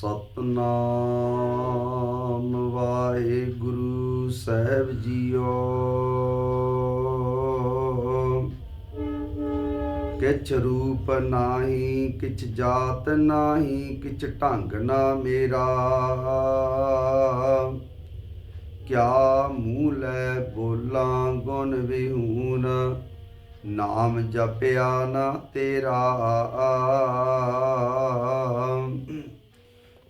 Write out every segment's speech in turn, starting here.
ਸਤਨਾਮ ਵਾਹਿਗੁਰੂ ਸਾਹਿਬ JIO. ਕਿਛ ਰੂਪ ਨਾਹੀ, ਕਿਛ ਜਾਤ ਨਾਹੀ, ਕਿਛ ਢੰਗ ਨਾ ਮੇਰਾ। ਕਿਆ ਮੂੰਹ ਲੈ ਬੋਲਾਂ ਗੁਣ ਵਿਹੂਨ, ਨਾਮ ਜਪਿਆ ਨਾ ਤੇਰਾ।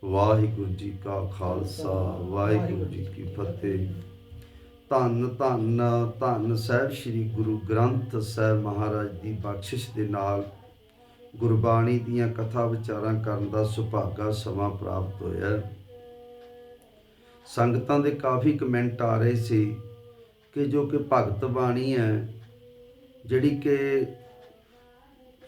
ਵਾਹਿਗੁਰੂ ਜੀ ਕਾ ਖਾਲਸਾ, ਵਾਹਿਗੁਰੂ ਜੀ ਕੀ ਫਤਿਹ। ਧੰਨ ਧੰਨ ਧੰਨ ਸਾਹਿਬ ਸ੍ਰੀ ਗੁਰੂ ਗ੍ਰੰਥ ਸਾਹਿਬ ਮਹਾਰਾਜ ਦੀ ਬਖਸ਼ਿਸ਼ ਦੇ ਨਾਲ ਗੁਰਬਾਣੀ ਦੀਆਂ ਕਥਾ ਵਿਚਾਰਾਂ ਕਰਨ ਦਾ ਸੁਭਾਗਾ ਸਮਾਂ ਪ੍ਰਾਪਤ ਹੋਇਆ ਸੰਗਤਾਂ ਦੇ ਕਾਫੀ ਕਮੈਂਟ ਆ ਰਹੇ ਸੀ ਕਿ ਜੋ ਕਿ ਭਗਤ ਬਾਣੀ ਹੈ, ਜਿਹੜੀ ਕਿ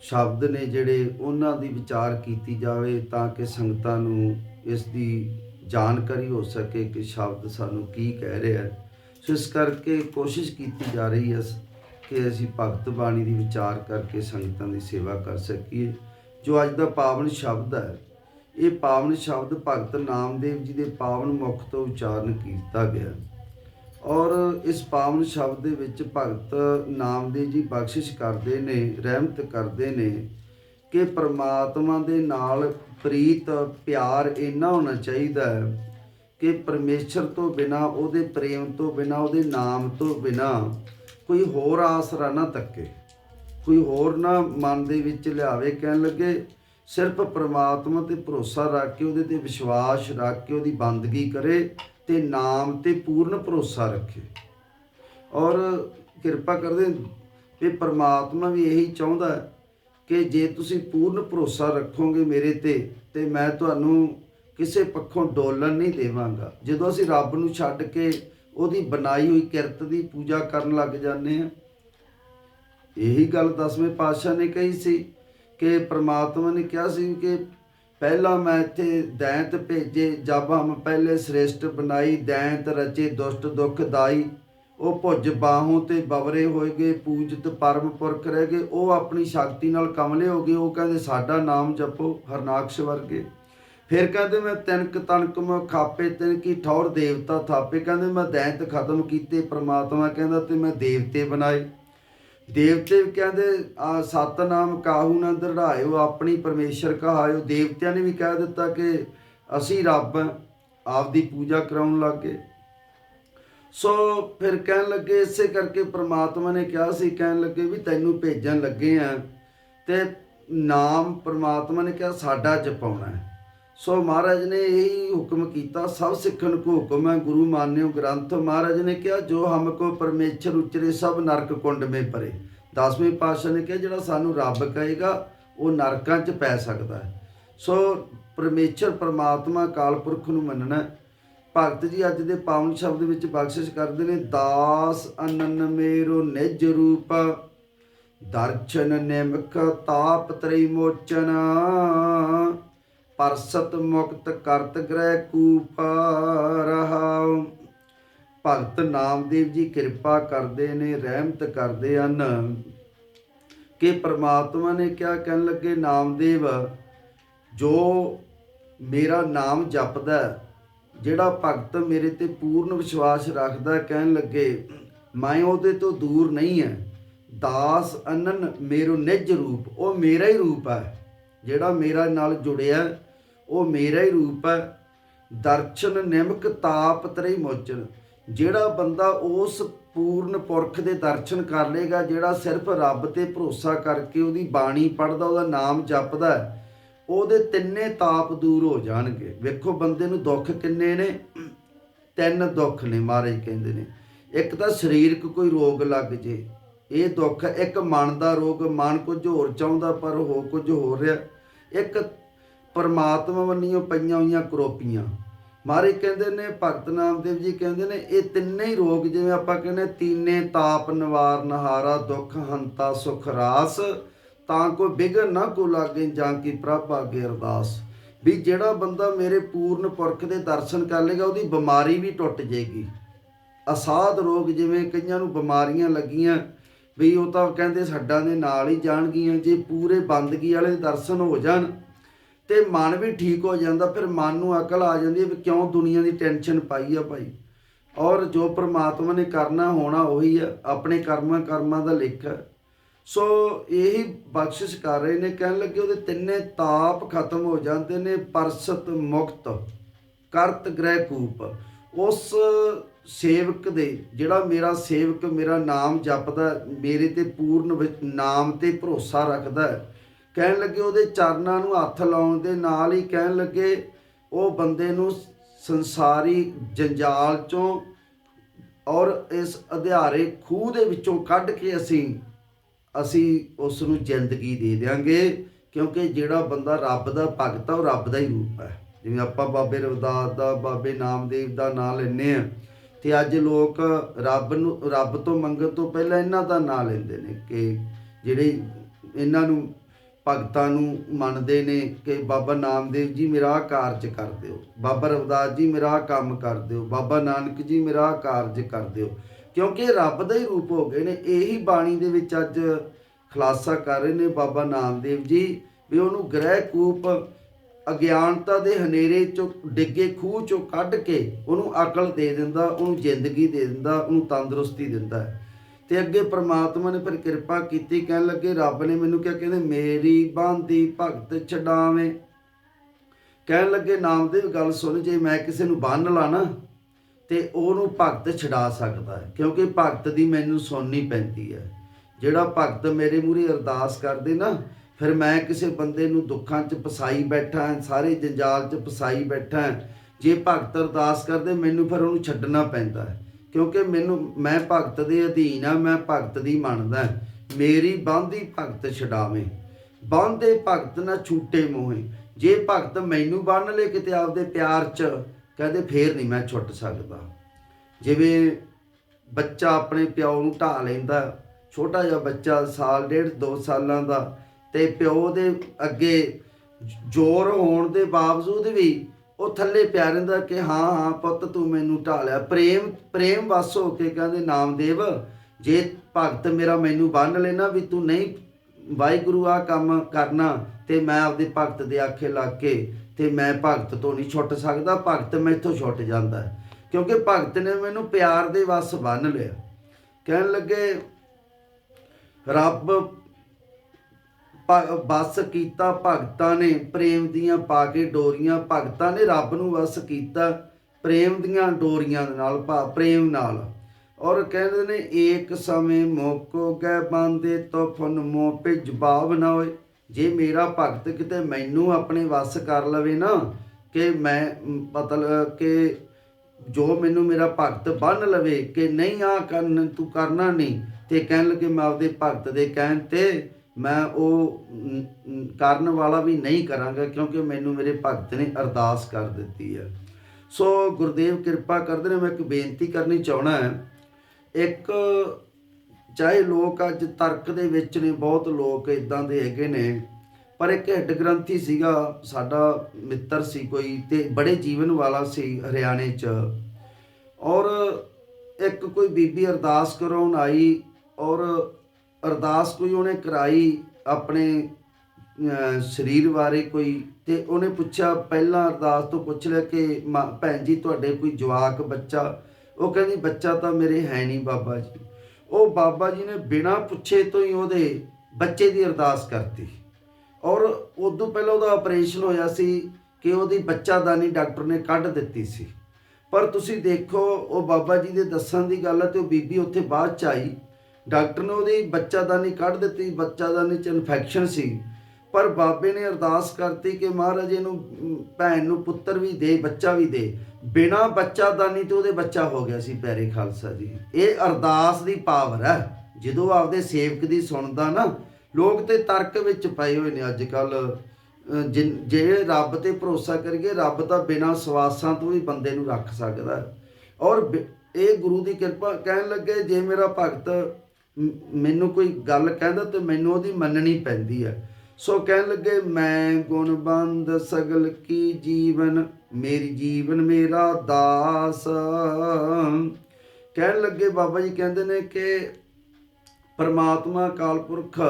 ਸ਼ਬਦ ਨੇ ਜਿਹੜੇ ਉਹਨਾਂ ਦੀ ਵਿਚਾਰ ਕੀਤੀ ਜਾਵੇ ਤਾਂ ਕਿ ਸੰਗਤਾਂ ਨੂੰ ਇਸ ਦੀ ਜਾਣਕਾਰੀ ਹੋ ਸਕੇ ਕਿ ਸ਼ਬਦ ਸਾਨੂੰ ਕੀ ਕਹਿ ਰਿਹਾ ਹੈ। ਸੋ ਇਸ ਕਰਕੇ ਕੋਸ਼ਿਸ਼ ਕੀਤੀ ਜਾ ਰਹੀ ਹੈ ਕਿ ਅਸੀਂ ਭਗਤ ਬਾਣੀ ਦੀ ਵਿਚਾਰ ਕਰਕੇ ਸੰਗਤਾਂ ਦੀ ਸੇਵਾ ਕਰ ਸਕੀਏ। ਜੋ ਅੱਜ ਦਾ ਪਾਵਨ ਸ਼ਬਦ ਹੈ, ਇਹ ਪਾਵਨ ਸ਼ਬਦ ਭਗਤ ਨਾਮਦੇਵ ਜੀ ਦੇ ਪਾਵਨ ਮੁਖ ਤੋਂ ਉਚਾਰਨ ਕੀਤਾ ਗਿਆ। ਔਰ ਇਸ ਪਾਵਨ ਸ਼ਬਦ ਦੇ ਵਿੱਚ ਭਗਤ ਨਾਮਦੇਵ ਜੀ ਬਖਸ਼ਿਸ਼ ਕਰਦੇ ਨੇ, ਰਹਿਮਤ ਕਰਦੇ ਨੇ ਕਿ ਪ੍ਰਮਾਤਮਾ ਦੇ ਨਾਲ ਪ੍ਰੀਤ, ਪਿਆਰ ਇੰਨਾ ਹੋਣਾ ਚਾਹੀਦਾ ਹੈ ਕਿ ਪਰਮੇਸ਼ਰ ਤੋਂ ਬਿਨਾ, ਉਹਦੇ ਪ੍ਰੇਮ ਤੋਂ ਬਿਨਾ, ਉਹਦੇ ਨਾਮ ਤੋਂ ਬਿਨਾ ਕੋਈ ਹੋਰ ਆਸਰਾ ਨਾ ਤੱਕੇ, ਕੋਈ ਹੋਰ ਨਾ ਮਨ ਦੇ ਵਿੱਚ ਲਿਆਵੇ, ਕਹਿਣ ਲੱਗੇ ਸਿਰਫ ਪ੍ਰਮਾਤਮਾ ਤੇ ਭਰੋਸਾ ਰੱਖ ਕੇ, ਉਹਦੇ ਤੇ ਵਿਸ਼ਵਾਸ ਰੱਖ ਕੇ, ਉਹਦੀ ਬੰਦਗੀ ਕਰੇ ਤੇ ਨਾਮ ਤੇ ਪੂਰਨ ਭਰੋਸਾ ਰੱਖੇ। ਔਰ ਕਿਰਪਾ ਕਰਦੇ ਵੀ ਪ੍ਰਮਾਤਮਾ ਵੀ ਇਹੀ ਚਾਹੁੰਦਾ ਕਿ ਜੇ ਤੁਸੀਂ ਪੂਰਨ ਭਰੋਸਾ ਰੱਖੋਗੇ ਮੇਰੇ ਤੇ ਤੇ ਮੈਂ ਤੁਹਾਨੂੰ ਕਿਸੇ ਪੱਖੋਂ ਡੋਲਣ ਨਹੀਂ ਦੇਵਾਂਗਾ। ਜਦੋਂ ਅਸੀਂ ਰੱਬ ਨੂੰ ਛੱਡ ਕੇ ਉਹਦੀ ਬਣਾਈ ਹੋਈ ਕਿਰਤ ਦੀ ਪੂਜਾ ਕਰਨ ਲੱਗ ਜਾਂਦੇ ਆ ਇਹੀ ਗੱਲ ਦਸਵੇਂ ਪਾਤਸ਼ਾਹ ਨੇ ਕਹੀ ਸੀ ਕਿ ਪ੍ਰਮਾਤਮਾ ਨੇ ਕਿਹਾ ਸੀ ਕਿ ਪਹਿਲਾ ਮੈਂ ਇੱਥੇ ਦੈਂਤ ਭੇਜੇ, ਜਬ ਹਮ ਪਹਿਲੇ ਸ੍ਰੇਸ਼ਟ ਬਣਾਈ, ਦੈਂਤ ਰਚੇ ਦੁਸ਼ਟ ਦੁਖ ਦਾਈ। ਉਹ ਭੁੱਜ ਬਾਹੋਂ ਤੇ ਬਵਰੇ ਹੋਏ ਗਏ, ਪੂਜਿਤ ਪਰਮ ਪੁਰਖ ਰਹਿ ਗਏ। ਉਹ ਆਪਣੀ ਸ਼ਕਤੀ ਨਾਲ ਕਮਲੇ ਹੋ ਗਏ। ਉਹ ਕਹਿੰਦੇ, ਸਾਡਾ ਨਾਮ ਜਪੋ ਹਰਨਾਕਸ਼ ਵਰਗੇ। ਫਿਰ ਕਹਿੰਦੇ, ਮੈਂ ਤਿਨਕ ਤਨਕ ਮ ਖਾਪੇ ਤਿਨ ਕੀ ਠੌਰ ਦੇਵਤਾ ਥਾਪੇ। ਕਹਿੰਦੇ, ਮੈਂ ਦੈਂਤ ਖਤਮ ਕੀਤੇ, ਪ੍ਰਮਾਤਮਾ ਕਹਿੰਦਾ, ਤੇ ਮੈਂ ਦੇਵਤੇ ਬਣਾਏ। ਦੇਵਤੇ ਵੀ ਕਹਿੰਦੇ, ਆ ਸਤਨਾਮ ਕਾਹੂ ਨਾ ਦਰੜਾਇਓ, ਆਪਣੀ ਪਰਮੇਸ਼ਰ ਕਹਾਇਓ। ਦੇਵਤਿਆਂ ਨੇ ਵੀ ਕਹਿ ਦਿੱਤਾ ਕਿ ਅਸੀਂ ਰੱਬ ਹਾਂ, ਆਪਦੀ ਪੂਜਾ ਕਰਾਉਣ ਲੱਗੇ। ਸੋ ਫਿਰ ਕਹਿਣ ਲੱਗੇ, ਇਸੇ ਕਰਕੇ ਪ੍ਰਮਾਤਮਾ ਨੇ ਕਿਹਾ ਸੀ, ਕਹਿਣ ਲੱਗੇ ਵੀ ਤੈਨੂੰ ਭੇਜਣ ਲੱਗੇ ਆ ਤੇ ਨਾਮ ਪ੍ਰਮਾਤਮਾ ਨੇ ਕਿਹਾ, ਸਾਡਾ ਜਪਾਉਣਾ ਹੈ। ਸੋ ਮਹਾਰਾਜ ਨੇ ਇਹੀ ਹੁਕਮ ਕੀਤਾ, ਸਭ ਸਿੱਖਣ ਕੋ ਹੁਕਮ ਹੈ, ਗੁਰੂ ਮਾਨਿਓ ਗ੍ਰੰਥ। ਮਹਾਰਾਜ ਨੇ ਕਿਹਾ, ਜੋ ਹਮ ਕੋ ਪਰਮੇਸ਼ਰ ਉਚਰੇ, ਸਭ ਨਰਕ ਕੁੰਡ ਮੇ ਪਰੇ। ਦਸਵੇਂ ਪਾਤਸ਼ਾਹ ਨੇ ਕਿਹਾ, ਜਿਹੜਾ ਸਾਨੂੰ ਰੱਬ ਕਹੇਗਾ, ਉਹ ਨਰਕਾਂ 'ਚ ਪੈ ਸਕਦਾ ਹੈ। ਸੋ ਪਰਮੇਸ਼ਰ ਪਰਮਾਤਮਾ ਕਾਲ ਪੁਰਖ ਨੂੰ ਮੰਨਣਾ ਭਗਤ ਜੀ ਅੱਜ ਦੇ ਪਾਵਨ ਸ਼ਬਦ ਵਿੱਚ ਬਖਸ਼ਿਸ਼ ਕਰਦੇ ਨੇ, ਦਾਸ ਅਨਨ ਮੇਰੋ ਨਿਜ ਰੂਪ, ਦਰਸ਼ਨ ਨਿਮਕ ਤਾਪ ਤ੍ਰਿ ਮੋਚਨ। ਪਰਸਤ ਮੁਕਤ ਕਰਤ ਗ੍ਰਹਿ ਕੂਪ ਰਹਾਉ। ਭਗਤ ਨਾਮਦੇਵ ਜੀ ਕਿਰਪਾ ਕਰਦੇ ਨੇ, ਰਹਿਮਤ ਕਰਦੇ ਹਨ। ਕਿ ਪ੍ਰਮਾਤਮਾ ਨੇ ਕਿਹਾ ਕਹਿਣ ਲੱਗੇ? ਨਾਮਦੇਵ, ਜੋ ਮੇਰਾ ਨਾਮ ਜਪਦਾ ਜਿਹੜਾ ਭਗਤ ਮੇਰੇ ਤੇ ਪੂਰਨ ਵਿਸ਼ਵਾਸ ਰੱਖਦਾ ਕਹਿਣ ਲੱਗੇ, ਮੈਂ ਉਹਦੇ ਤੋਂ ਦੂਰ ਨਹੀਂ ਹੈ। ਦਾਸ ਅਨਨ ਮੇਰੋ ਨਿਜ ਰੂਪ, ਉਹ ਮੇਰਾ ਹੀ ਰੂਪ ਹੈ, ਜਿਹੜਾ ਮੇਰਾ ਨਾਲ ਜੁੜਿਆ ਉਹ ਮੇਰਾ ਹੀ ਰੂਪ ਹੈ। ਦਰਸ਼ਨ ਨਿਮਕ ਤਾਪ ਤਰੇ ਮੋਚਨ। ਜਿਹੜਾ ਬੰਦਾ ਉਸ ਪੂਰਨ ਪੁਰਖ ਦੇ ਦਰਸ਼ਨ ਕਰ ਲੇਗਾ ਜਿਹੜਾ ਸਿਰਫ ਰੱਬ ਤੇ ਭਰੋਸਾ ਕਰਕੇ ਉਹਦੀ ਬਾਣੀ ਪੜਦਾ ਉਹਦਾ ਨਾਮ ਜਪਦਾ ਉਹਦੇ ਤਿੰਨੇ ਤਾਪ ਦੂਰ ਹੋ ਜਾਣਗੇ। ਵੇਖੋ ਬੰਦੇ ਨੂੰ ਦੁੱਖ ਕਿੰਨੇ ਨੇ। ਤਿੰਨ ਦੁੱਖ ਨੇ ਮਹਾਰਾਜ ਕਹਿੰਦੇ ਨੇ। ਇੱਕ ਤਾਂ ਸਰੀਰਕ ਕੋਈ ਰੋਗ ਲੱਗ ਜੇ। ਇਹ ਦੁੱਖ ਇੱਕ ਮਨ ਦਾ ਰੋਗ, ਮਨ ਕੁਝ ਹੋਰ ਚਾਹੁੰਦਾ ਪਰ ਹੋ ਕੁਝ ਹੋ ਰਿਹਾ। ਇੱਕ ਪਰਮਾਤਮਾ ਵੱਲੋਂ ਪਈਆਂ ਹੋਈਆਂ ਕਰੋਪੀਆਂ। ਮਹਾਰਾਜ ਕਹਿੰਦੇ ਨੇ, ਭਗਤ ਨਾਮਦੇਵ ਜੀ ਕਹਿੰਦੇ ਨੇ, ਇਹ ਤਿੰਨੇ ਹੀ ਰੋਗ ਜਿਵੇਂ ਆਪਾਂ ਕਹਿੰਦੇ ਤੀਨੇ ਤਾਪ, ਨਿਵਾਰ, ਨਹਾਰਾ, ਦੁੱਖ, ਹੰਤਾ, ਸੁਖ, ਰਾਸ, ਤਾਂ ਕੋਈ ਬਿਗਨ ਨਾ ਕੋ ਲਾਗੇ ਜਾਂ ਕੀ ਪ੍ਰਭ ਅੱਗੇ ਅਰਦਾਸ। ਵੀ ਜਿਹੜਾ ਬੰਦਾ ਮੇਰੇ ਪੂਰਨ ਪੁਰਖ ਦੇ ਦਰਸ਼ਨ ਕਰ ਲੇਗਾ ਉਹਦੀ ਬਿਮਾਰੀ ਵੀ ਟੁੱਟ ਜੇਗੀ ਅਸਾਧ ਰੋਗ ਜਿਵੇਂ ਕਈਆਂ ਨੂੰ ਬਿਮਾਰੀਆਂ ਲੱਗੀਆਂ, ਵੀ ਉਹ ਤਾਂ ਕਹਿੰਦੇ ਹੱਡਾਂ ਦੇ ਨਾਲ ਹੀ ਜਾਣਗੀਆਂ, ਜੇ ਪੂਰੇ ਬੰਦਗੀ ਵਾਲੇ ਦਰਸ਼ਨ ਹੋ ਜਾਣ ਤੇ ਮਨ ਵੀ ਠੀਕ ਹੋ ਜਾਂਦਾ, ਫਿਰ ਮਨ ਨੂੰ ਅਕਲ ਆ ਜਾਂਦੀ ਹੈ ਵੀ ਕਿਉਂ ਦੁਨੀਆ ਦੀ ਟੈਨਸ਼ਨ ਪਾਈ ਆ ਭਾਈ। ਔਰ ਜੋ ਪ੍ਰਮਾਤਮਾ ਨੇ ਕਰਨਾ ਹੋਣਾ ਉਹੀ ਆ, ਆਪਣੇ ਕਰਮਾਂ ਕਰਮਾਂ ਦਾ ਲੇਖਾ ਸੋ ਇਹੀ ਬਖਸ਼ਿਸ਼ ਕਰ ਰਹੇ ਨੇ, ਕਹਿਣ ਲੱਗੇ ਉਹਦੇ ਤਿੰਨੇ ਤਾਪ ਖਤਮ ਹੋ ਜਾਂਦੇ ਨੇ, ਪਰਸਤ ਮੁਕਤ, ਕਰਤ ਗ੍ਰਹਿ ਕੂਪ। ਉਸ ਸੇਵਕ ਦੇ, ਜਿਹੜਾ ਮੇਰਾ ਸੇਵਕ, ਮੇਰਾ ਨਾਮ ਜਪਦਾ, ਮੇਰੇ ਤੇ ਪੂਰਨ ਨਾਮ ਤੇ ਭਰੋਸਾ ਰੱਖਦਾ ਹੈ ਕਹਿਣ ਲੱਗੇ ਉਹਦੇ ਚਰਨਾਂ ਨੂੰ ਹੱਥ ਲਾਉਣ ਦੇ ਨਾਲ ਹੀ ਕਹਿਣ ਲੱਗੇ ਉਹ ਬੰਦੇ ਨੂੰ ਸੰਸਾਰੀ ਜੰਜਾਲ ਚੋਂ ਔਰ ਇਸ ਅਧਿਆਰੇ ਖੂਹ ਦੇ ਵਿੱਚੋਂ ਕੱਢ ਕੇ ਅਸੀਂ ਅਸੀਂ ਉਸ ਨੂੰ ਜ਼ਿੰਦਗੀ ਦੇ ਦਿਆਂਗੇ, ਕਿਉਂਕਿ ਜਿਹੜਾ ਬੰਦਾ ਰੱਬ ਦਾ ਭਗਤ ਆ, ਉਹ ਰੱਬ ਦਾ ਹੀ ਰੂਪ ਹੈ। ਜਿਵੇਂ ਆਪਾਂ ਬਾਬੇ ਰਵਦਾਸ ਦਾ, ਬਾਬੇ ਨਾਮਦੇਵ ਦਾ ਨਾਮ ਲੈਂਦੇ ਆ ਤੇ ਅੱਜ ਲੋਕ ਰੱਬ ਨੂੰ, ਰੱਬ ਤੋਂ ਮੰਗਣ ਤੋਂ ਪਹਿਲਾਂ ਇਹਨਾਂ ਦਾ ਨਾਮ ਲੈਂਦੇ ਨੇ ਕਿ ਜਿਹੜੇ ਇਹਨਾਂ ਨੂੰ ਭਗਤਾਂ ਨੂੰ ਮੰਨਦੇ ਨੇ ਕਿ ਬਾਬਾ ਨਾਮਦੇਵ ਜੀ ਮੇਰਾ ਆਹ ਕਾਰਜ ਕਰ ਦਿਓ। ਬਾਬਾ ਰਵਿਦਾਸ ਜੀ ਮੇਰਾ ਆਹ ਕੰਮ ਕਰ ਦਿਓ। ਬਾਬਾ ਨਾਨਕ ਜੀ ਮੇਰਾ ਆਹ ਕਾਰਜ ਕਰ ਦਿਓ। ਕਿਉਂਕਿ ਇਹ ਰੱਬ ਦਾ ਹੀ ਰੂਪ ਹੋ ਗਏ ਨੇ। ਇਹੀ ਬਾਣੀ ਦੇ ਵਿੱਚ ਅੱਜ ਖੁਲਾਸਾ ਕਰ ਰਹੇ ਨੇ ਬਾਬਾ ਨਾਮਦੇਵ ਜੀ ਵੀ ਉਹਨੂੰ ਗ੍ਰਹਿ ਕੂਪ ਅਗਿਆਨਤਾ ਦੇ ਹਨੇਰੇ ਚੋਂ ਡਿੱਗੇ ਖੂਹ ਚੋਂ ਕੱਢ ਕੇ ਉਹਨੂੰ ਅਕਲ ਦੇ ਦਿੰਦਾ, ਉਹਨੂੰ ਜ਼ਿੰਦਗੀ ਦੇ ਦਿੰਦਾ, ਉਹਨੂੰ ਤੰਦਰੁਸਤੀ ਦਿੰਦਾ। ਤੇ ਅੱਗੇ ਪ੍ਰਮਾਤਮਾ ਨੇ ਪਰ ਕਿਰਪਾ ਕੀਤੀ, ਕਹਿਣ ਲੱਗੇ, ਰੱਬ ਨੇ ਮੈਨੂੰ ਕਿਹਾ, ਕਹਿੰਦੇ, ਮੇਰੀ ਬਾਂਦੀ ਭਗਤ ਛਡਾਵੇਂ। ਕਹਿਣ ਲੱਗੇ, ਨਾਮਦੇਵ, ਗੱਲ ਸੁਣ, ਜੇ ਮੈਂ ਕਿਸੇ ਨੂੰ ਬੰਨ ਲਾ ਨਾ, ਤੇ ਉਹਨੂੰ ਭਗਤ ਛਡਾ ਸਕਦਾ ਹੈ, ਕਿਉਂਕਿ ਭਗਤ ਦੀ ਮੈਨੂੰ ਸੁਣਨੀ ਪੈਂਦੀ ਹੈ। ਜਿਹੜਾ ਭਗਤ ਮੇਰੇ ਮੂਹਰੇ ਅਰਦਾਸ ਕਰਦੇ ਨਾ, ਫਿਰ ਮੈਂ ਕਿਸੇ ਬੰਦੇ ਨੂੰ ਦੁੱਖਾਂ 'ਚ ਫਸਾਈ ਬੈਠਾ ਹਾਂ, ਸਾਰੇ ਜੰਜਾਲ 'ਚ ਫਸਾਈ ਬੈਠਾ ਹਾਂ, ਜੇ ਭਗਤ ਅਰਦਾਸ ਕਰਦੇ, ਮੈਨੂੰ ਫਿਰ ਉਹਨੂੰ ਛੱਡਣਾ ਪੈਂਦਾ ਹੈ। ਕਿਉਂਕਿ ਮੈਨੂੰ, ਮੈਂ ਭਗਤ ਦੇ ਅਧੀਨ ਆ, ਮੈਂ ਭਗਤ ਦੀ ਮੰਨਦਾ ਮੇਰੀ ਬਾਂਧੀ ਭਗਤ ਛਡਾਵੇਂ। ਬਾਂਦੇ ਭਗਤ ਨਾ ਛੂਟੇ ਮੋਹੇ। ਜੇ ਭਗਤ ਮੈਨੂੰ ਬੰਨ ਲੇ ਕਿਤੇ ਆਪਦੇ ਪਿਆਰ 'ਚ, ਕਹਿੰਦੇ ਫੇਰ ਨਹੀਂ ਮੈਂ ਛੁੱਟ ਸਕਦਾ। ਜਿਵੇਂ ਬੱਚਾ ਆਪਣੇ ਪਿਓ ਨੂੰ ਢਾ ਲੈਂਦਾ, ਛੋਟਾ ਜਿਹਾ ਬੱਚਾ ਸਾਲ, ਡੇਢ, ਦੋ ਸਾਲਾਂ ਦਾ, ਤੇ ਪਿਓ ਦੇ ਅੱਗੇ ਜ਼ੋਰ ਹੋਣ ਦੇ ਬਾਵਜੂਦ ਵੀ ਉਹ ਥੱਲੇ ਪਿਆ ਰਹਿੰਦਾ ਕਿ ਹਾਂ ਹਾਂ ਪੁੱਤ ਤੂੰ ਮੈਨੂੰ ਢਾਲਿਆ ਪ੍ਰੇਮ ਪ੍ਰੇਮ ਵਸ ਹੋ ਕੇ ਕਹਿੰਦੇ, ਨਾਮਦੇਵ, ਜੇ ਭਗਤ ਮੇਰਾ ਮੈਨੂੰ ਬੰਨ ਲੈਣਾ ਵੀ ਤੂੰ ਨਹੀਂ, ਵਾਹਿਗੁਰੂ ਆ ਕੰਮ ਕਰਨਾ ਤੇ ਮੈਂ ਆਪਦੇ ਭਗਤ ਦੇ ਆਖੇ ਲੱਗ ਕੇ ਤੇ ਮੈਂ ਭਗਤ ਤੋਂ ਨਹੀਂ ਛੁੱਟ ਸਕਦਾ, ਭਗਤ ਮੈਥੋਂ ਛੁੱਟ ਜਾਂਦਾ ਕਿਉਂਕਿ ਭਗਤ ਨੇ ਮੈਨੂੰ ਪਿਆਰ ਦੇ ਵਸ ਬੰਨ ਲਿਆ। ਕਹਿਣ ਲੱਗੇ, ਰੱਬ ਭ- ਕੀਤਾ ਭਗਤਾਂ ਨੇ ਪ੍ਰੇਮ ਦੀਆਂ ਪਾ ਕੇ ਡੋਰੀਆਂ ਭਗਤਾਂ ਨੇ ਰੱਬ ਨੂੰ ਵਸ ਕੀਤਾ ਪ੍ਰੇਮ ਦੀਆਂ ਡੋਰੀਆਂ ਦੇ ਨਾਲ ਭਾ ਪ੍ਰੇਮ ਨਾਲ। ਔਰ ਕਹਿੰਦੇ ਨੇ ਏਕ ਸਮੇਂ ਮੋਕੋ ਗਏ ਬੰਦੇ ਤੋ ਮੋ ਪੇ ਜਵਾਬ ਨਾ ਹੋਏ। ਜੇ ਮੇਰਾ ਭਗਤ ਕਿਤੇ ਮੈਨੂੰ ਆਪਣੇ ਵਸ ਕਰ ਲਵੇ ਨਾ ਕਿ ਮੈਂ ਮ, ਮਤਲਬ ਕਿ ਜੋ ਮੈਨੂੰ ਮੇਰਾ ਭਗਤ ਬੰਨ ਲਵੇ ਕਿ ਨਹੀਂ ਆ ਕਰਨ ਤੂੰ ਕਰਨਾ ਨਹੀਂ ਤੇ ਕਹਿਣ ਲੱਗੇ ਮੈਂ ਆਪਦੇ ਭਗਤ ਦੇ ਕਹਿਣ ਤੇ ਮੈਂ ਉਹ ਕਰਨ ਵਾਲਾ ਵੀ ਨਹੀਂ ਕਰਾਂਗਾ ਕਿਉਂਕਿ ਮੈਨੂੰ ਮੇਰੇ ਭਗਤ ਨੇ ਅਰਦਾਸ ਕਰ ਦਿੱਤੀ ਹੈ ਸੋ ਗੁਰਦੇਵ ਕਿਰਪਾ ਕਰਦੇ ਨੇ, ਮੈਂ ਇੱਕ ਬੇਨਤੀ ਕਰਨੀ ਚਾਹਣਾ ਹੈ। ਇੱਕ, ਚਾਹੇ ਲੋਕ ਅੱਜ ਤਰਕ ਦੇ ਵਿੱਚ ਨੇ, ਬਹੁਤ ਲੋਕ ਇਦਾਂ ਦੇ ਹੈਗੇ ਨੇ, ਪਰ ਇੱਕ ਹਿੱਡ ਗ੍ਰੰਥੀ ਸੀਗਾ, ਸਾਡਾ ਮਿੱਤਰ ਸੀ ਕੋਈ ਤੇ ਬੜੇ ਜੀਵਨ ਵਾਲਾ ਸੀ ਹਰਿਆਣੇ 'ਚ। ਔਰ ਇੱਕ ਕੋਈ ਬੀਬੀ ਅਰਦਾਸ ਕਰਾਉਣ ਆਈ ਔਰ ਅਰਦਾਸ ਕੋਈ ਉਹਨੇ ਕਰਾਈ ਆਪਣੇ ਸਰੀਰ ਬਾਰੇ ਕੋਈ? ਤੇ ਉਹਨੇ ਪੁੱਛਿਆ, ਪਹਿਲਾਂ ਅਰਦਾਸ ਤੋਂ ਪੁੱਛ ਲਿਆ ਕਿ ਮਾਂ- ਭੈਣ ਜੀ, ਤੁਹਾਡੇ ਕੋਈ ਜਵਾਕ ਬੱਚਾ? ਉਹ ਕਹਿੰਦੀ, ਬੱਚਾ ਤਾਂ ਮੇਰੇ ਹੈ ਨਹੀਂ ਬਾਬਾ ਜੀ। ਉਹ ਬਾਬਾ ਜੀ ਨੇ ਬਿਨਾਂ ਪੁੱਛੇ ਤੋਂ ਹੀ ਉਹਦੇ ਬੱਚੇ ਦੀ ਅਰਦਾਸ ਕਰਤੀ। ਔਰ ਉਦੋਂ ਪਹਿਲਾਂ ਉਹਦਾ ਆਪਰੇਸ਼ਨ ਹੋਇਆ ਸੀ ਕਿ ਉਹਦੀ ਬੱਚਾਦਾਨੀ ਡਾਕਟਰ ਨੇ ਕੱਢ ਦਿੱਤੀ ਸੀ। ਪਰ ਤੁਸੀਂ ਦੇਖੋ, ਉਹ ਬਾਬਾ ਜੀ ਦੇ ਦੱਸਣ ਦੀ ਗੱਲ ਹੈ ਤੇ ਉਹ ਬੀਬੀ ਉੱਥੇ ਬਾਅਦ ਚ ਆਈ। ਡਾਕਟਰ ਨੇ ਉਹਦੀ ਬੱਚਾਦਾਨੀ ਕੱਢ ਦਿੱਤੀ, ਬੱਚਾਦਾਨੀ ਚ ਇਨਫੈਕਸ਼ਨ ਸੀ। ਪਰ ਬਾਬੇ ਨੇ ਅਰਦਾਸ ਕਰਤੀ ਕਿ ਮਹਾਰਾਜ ਇਹਨੂੰ ਭੈਣ ਨੂੰ ਪੁੱਤਰ ਵੀ ਦੇ, ਬੱਚਾ ਵੀ ਦੇ। ਬਿਨਾ ਬੱਚਾਦਾਨੀ ਤੋਂ ਉਹਦੇ ਬੱਚਾ ਹੋ ਗਿਆ ਸੀ ਪੈਰੇ ਖਾਲਸਾ ਜੀ। ਇਹ ਅਰਦਾਸ ਦੀ ਪਾਵਰ ਹੈ। ਜਦੋਂ ਆਪਦੇ ਸੇਵਕ ਦੀ ਸੁਣਦਾ ਨਾ, ਲੋਕ ਤੇ ਤਰਕ ਵਿੱਚ ਪਏ ਹੋਏ ਨੇ ਅੱਜ ਕੱਲ ਜੇ ਰੱਬ ਤੇ ਭਰੋਸਾ ਕਰੀਏ, ਰੱਬ ਤਾਂ ਬਿਨਾਂ ਸਵਾਸਾਂ ਤੋਂ ਵੀ ਬੰਦੇ ਨੂੰ ਰੱਖ ਸਕਦਾ। ਔਰ ਬਿ- ਇਹ ਗੁਰੂ ਦੀ ਕਿਰਪਾ ਕਹਿਣ ਲੱਗੇ, ਜੇ ਮੇਰਾ ਭਗਤ ਮੈਨੂੰ ਕੋਈ ਗੱਲ ਕਹਿੰਦਾ ਤੇ ਮੈਨੂੰ ਉਹਦੀ ਮੰਨਣੀ ਪੈਂਦੀ ਹੈ। ਸੋ ਕਹਿਣ ਲੱਗੇ, ਮੈਂ ਗੁਣਬੰਦ ਸਗਲ ਕੀ ਜੀਵਨ? ਮੇਰੀ ਜੀਵਨ ਮੇਰਾ ਦਾਸ। ਕਹਿਣ ਲੱਗੇ, ਬਾਬਾ ਜੀ ਕਹਿੰਦੇ ਨੇ ਕਿ ਪਰਮਾਤਮਾ ਅਕਾਲ ਪੁਰਖ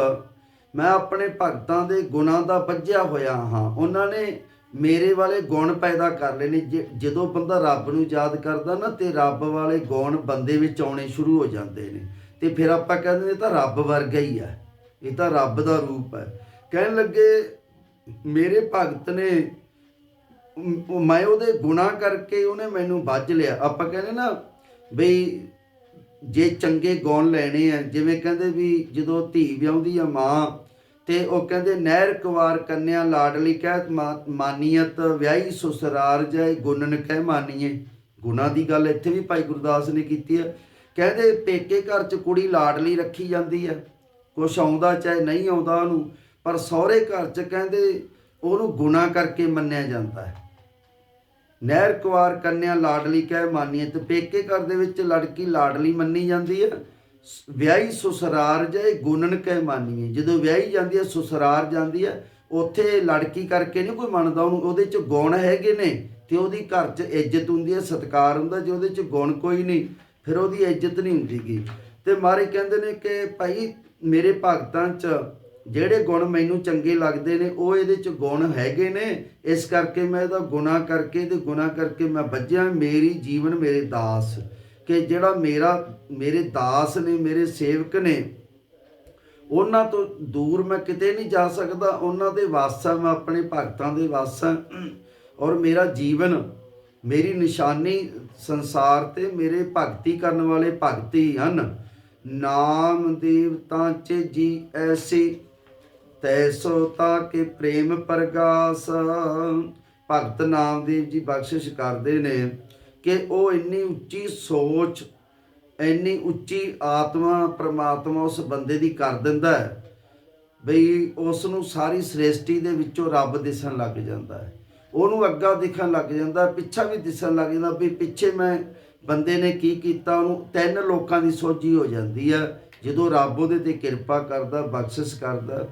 ਮੈਂ ਆਪਣੇ ਭਗਤਾਂ ਦੇ ਗੁਣਾਂ ਦਾ ਵੱਜਿਆ ਹੋਇਆ ਹਾਂ। ਉਹਨਾਂ ਨੇ ਮੇਰੇ ਵਾਲੇ ਗੁਣ ਪੈਦਾ ਕਰ ਲਏ ਨੇ। ਜ- ਜਦੋਂ ਬੰਦਾ ਰੱਬ ਨੂੰ ਯਾਦ ਕਰਦਾ ਨਾ, ਤੇ ਰੱਬ ਵਾਲੇ ਗੁਣ ਬੰਦੇ ਵਿੱਚ ਆਉਣੇ ਸ਼ੁਰੂ ਹੋ ਜਾਂਦੇ ਨੇ। ਤੇ ਫਿਰ ਆਪਾਂ ਕਹਿੰਦੇ ਇਹ ਤਾਂ ਰੱਬ ਵਰਗਾ ਹੀ ਹੈ ਇਹ ਤਾਂ ਰੱਬ ਦਾ ਰੂਪ ਹੈ ਕਹਿਣ ਲੱਗੇ, ਮੇਰੇ ਭਗਤ ਨੇ, ਮੈਂ ਉਹਦੇ ਗੁਨਾਹ ਕਰਕੇ ਉਹਨੇ ਮੈਨੂੰ ਵੱਜ ਲਿਆ। ਆਪਾਂ ਕਹਿੰਦੇ ਨਾ, ਬਈ, ਜੇ ਚੰਗੇ ਗੁਣ ਲੈਣੇ ਆ, ਜਿਵੇਂ ਕਹਿੰਦੇ ਵੀ ਜਦੋਂ ਧੀ ਵਿਆਹੁੰਦੀ ਆ ਮਾਂ, ਤੇ ਉਹ ਕਹਿੰਦੇ, ਨਹਿਰ ਕੁਵਾਰ ਕੰਨਿਆ ਲਾਡਲੀ ਕਹਿ ਮਾ- ਮਾਨੀਅਤ, ਵਿਆਹੀ ਸੁਸਰਾਰ ਜਾਏ, ਗੁਣਨ ਕਹਿ ਮਾਨੀਏ। ਗੁਨਾਹ ਦੀ ਗੱਲ ਇੱਥੇ ਵੀ ਭਾਈ ਗੁਰਦਾਸ ਨੇ ਕੀਤੀ ਹੈ ਕਹਿੰਦੇ ਪੇਕੇ ਘਰ 'ਚ ਕੁੜੀ ਲਾਡਲੀ ਰੱਖੀ ਜਾਂਦੀ ਹੈ ਕੁਛ ਆਉਂਦਾ ਚਾਹੇ ਨਹੀਂ ਆਉਂਦਾ ਉਹਨੂੰ, ਪਰ ਸਹੁਰੇ ਘਰ 'ਚ ਕਹਿੰਦੇ ਉਹਨੂੰ ਗੁਨਾਹ ਕਰਕੇ ਮੰਨਿਆ ਜਾਂਦਾ ਹੈ ਨਹਿਰ ਕੁਵਾਰ ਕੰਨਿਆ ਲਾਡਲੀ ਕਹਿ ਮਾਨੀਏ ਤੇ ਪੇਕੇ ਘਰ ਦੇ ਵਿੱਚ ਲੜਕੀ ਲਾਡਲੀ ਮੰਨੀ ਜਾਂਦੀ ਹੈ ਸ- ਵਿਆਹੀ ਸੁਸਰਾਰ ਜਾਏ ਗੁਣਨ ਕਹਿ ਮਾਨੀਏ, ਜਦੋਂ ਵਿਆਹੀ ਜਾਂਦੀ ਹੈ ਸੁਸਰਾਰ ਜਾਂਦੀ ਹੈ ਉੱਥੇ ਲੜਕੀ ਕਰਕੇ ਨਹੀਂ ਕੋਈ ਮੰਨਦਾ ਉਹਨੂੰ, ਉਹਦੇ ਚ ਗੁਣ ਹੈਗੇ ਨੇ ਤੇ ਉਹਦੀ ਘਰ 'ਚ ਇੱਜ਼ਤ ਹੁੰਦੀ ਹੈ ਸਤਿਕਾਰ ਹੁੰਦਾ ਜੇ ਉਹਦੇ ਚ ਗੁਣ ਕੋਈ ਨਹੀਂ। ਫਿਰ ਉਹਦੀ ਇੱਜ਼ਤ ਨਹੀਂ ਹੁੰਦੀਗੀ ਤੇ ਮਾਰੇ ਕਹਿੰਦੇ ਨੇ ਕਿ ਭਾਈ ਮੇਰੇ ਭਗਤਾਂ 'ਚ ਜਿਹੜੇ ਗੁਣ ਮੈਨੂੰ ਚੰਗੇ ਲੱਗਦੇ ਨੇ, ਉਹ ਇਹਦੇ ਚ ਗੁਣ ਹੈਗੇ ਨੇ। ਇਸ ਕਰਕੇ ਮੈਂ ਇਹਦਾ ਗੁਨਾਹ ਕਰਕੇ ਤੇ ਗੁਨਾਹ ਕਰਕੇ ਮੈਂ ਵੱਜਿਆ। ਮੇਰੀ ਜੀਵਨ ਮੇਰੇ ਦਾਸ। ਕਿ ਜਿਹੜਾ ਮੇਰਾ, ਮੇਰੇ ਦਾਸ ਨੇ, ਮੇਰੇ ਸੇਵਕ ਨੇ, ਉਹਨਾਂ ਤੋਂ ਦੂਰ ਮੈਂ ਕਿਤੇ ਨਹੀਂ ਜਾ ਸਕਦਾ। ਉਹਨਾਂ ਦੇ ਵਾਸ ਮੈਂ ਆਪਣੇ ਭਗਤਾਂ ਦੇ ਵਾਸ। ਔਰ ਮੇਰਾ ਜੀਵਨ ਮੇਰੀ ਨਿਸ਼ਾਨੀ ਸੰਸਾਰ ਤੇ ਮੇਰੇ ਭਗਤੀ ਕਰਨ ਵਾਲੇ ਭਗਤੀ ਹਨ। ਨਾਮ ਦੇਵਤਾ ਚ ਜੀ ਐਸੀ ਤੈਸੋ ਤਾ ਕੇ ਪ੍ਰੇਮ ਪ੍ਰਗਾਸ। ਭਗਤ ਨਾਮਦੇਵ ਜੀ ਬਖਸ਼ਿਸ਼ ਕਰਦੇ ਨੇ ਕਿ ਉਹ ਇੰਨੀ ਉੱਚੀ ਸੋਚ, ਇੰਨੀ ਉੱਚੀ ਆਤਮਾ ਪ੍ਰਮਾਤਮਾ ਉਸ ਬੰਦੇ ਦੀ ਕਰ ਦਿੰਦਾ ਹੈ, ਬਈ ਉਸ ਨੂੰ ਸਾਰੀ ਸ੍ਰਿਸ਼ਟੀ ਦੇ ਵਿੱਚੋਂ ਰੱਬ ਦਿਸਣ ਲੱਗ ਜਾਂਦਾ ਹੈ। ਉਹਨੂੰ ਅੱਗਾ ਦਿਖਣ ਲੱਗ ਜਾਂਦਾ, ਪਿੱਛਾ ਵੀ ਦਿਸਣ ਲੱਗ ਜਾਂਦਾ ਵੀ ਪਿੱਛੇ ਮੈਂ ਬੰਦੇ ਨੇ ਕੀ ਕੀਤਾ, ਉਹਨੂੰ ਤਿੰਨ ਲੋਕਾਂ ਦੀ ਸੋਝੀ ਹੋ ਜਾਂਦੀ ਆ, ਜਦੋਂ ਰੱਬ ਉਹਦੇ ਤੇ ਕਿਰਪਾ ਕਰਦਾ, ਬਖਸ਼ਿਸ਼ ਕਰਦਾ।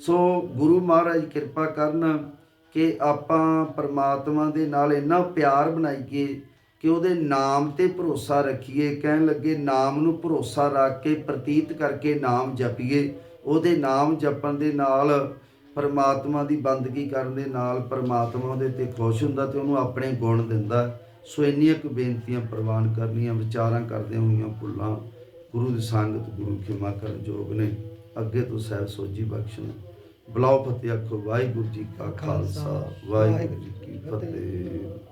ਸੋ ਗੁਰੂ ਮਹਾਰਾਜ ਕਿਰਪਾ ਕਰਨ ਕਿ ਆਪਾਂ ਪਰਮਾਤਮਾ ਦੇ ਨਾਲ ਇੰਨਾ ਪਿਆਰ ਬਣਾਈਏ ਕਿ ਉਹਦੇ ਨਾਮ ਤੇ ਭਰੋਸਾ ਰੱਖੀਏ, ਕਹਿਣ ਲੱਗੇ ਨਾਮ ਨੂੰ ਭਰੋਸਾ ਰੱਖ ਕੇ ਪ੍ਰਤੀਤ ਕਰਕੇ ਨਾਮ ਜਪੀਏ। ਉਹਦੇ ਨਾਮ ਜਪਣ ਦੇ ਨਾਲ ਪਰਮਾਤਮਾ ਦੀ ਬੰਦਗੀ ਕਰਨ ਦੇ ਨਾਲ ਪਰਮਾਤਮਾ ਉਹਦੇ ਤੇ ਖੁਸ਼ ਹੁੰਦਾ ਤੇ ਉਹਨੂੰ ਆਪਣੇ ਗੁਣ ਦਿੰਦਾ। ਸੋ ਇੰਨੀਆਂ ਕੁ ਬੇਨਤੀਆਂ ਪ੍ਰਵਾਨ ਕਰਨੀਆਂ, ਵਿਚਾਰਾਂ ਕਰਦੇ ਹੋਈਆਂ ਭੁੱਲਾਂ। ਗੁਰੂ ਦੀ ਸੰਗਤ, ਗੁਰੂ ਖਿਮਾ ਕਰਨ ਜੋਗ ਨੇ। ਅੱਗੇ ਤੋਂ ਸਹਿਬ ਸੋਜੀ ਬਖਸ਼ਣ। ਬਲਾਉ ਫਤਿਹ ਆਖੋ, ਵਾਹਿਗੁਰੂ ਜੀ ਕਾ ਖਾਲਸਾ, ਵਾਹਿਗੁਰੂ ਜੀ ਕੀ ਫਤਿਹ।